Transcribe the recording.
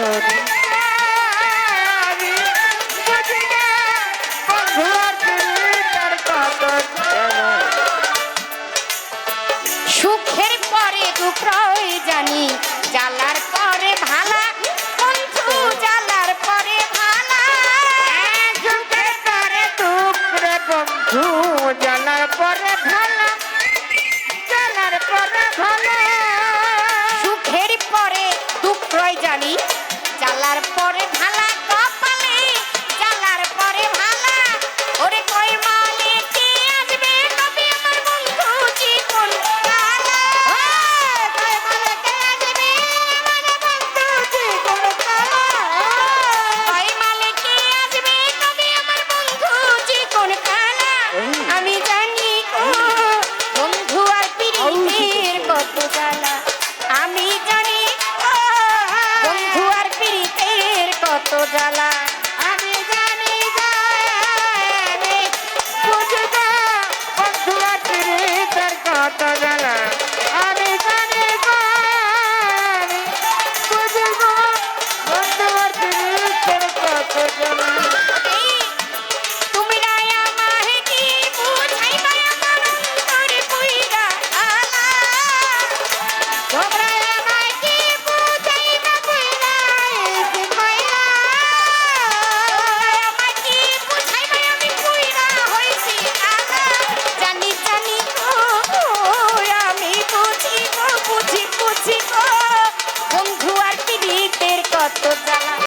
সুখের পরে দুঃখই জানি জ্বালার পরে ভালা বন্ধু জ্বালার পরে ভালা। সুখের পরে দুঃখ বন্ধু। এত জ্বালা। আমি জানি জানি বুঝি না বন্ধু আছিরে তার কত জ্বালা। আমি জানি জানি বুঝি না বন্ধু আছিরে তার কত জ্বালা। Dobra!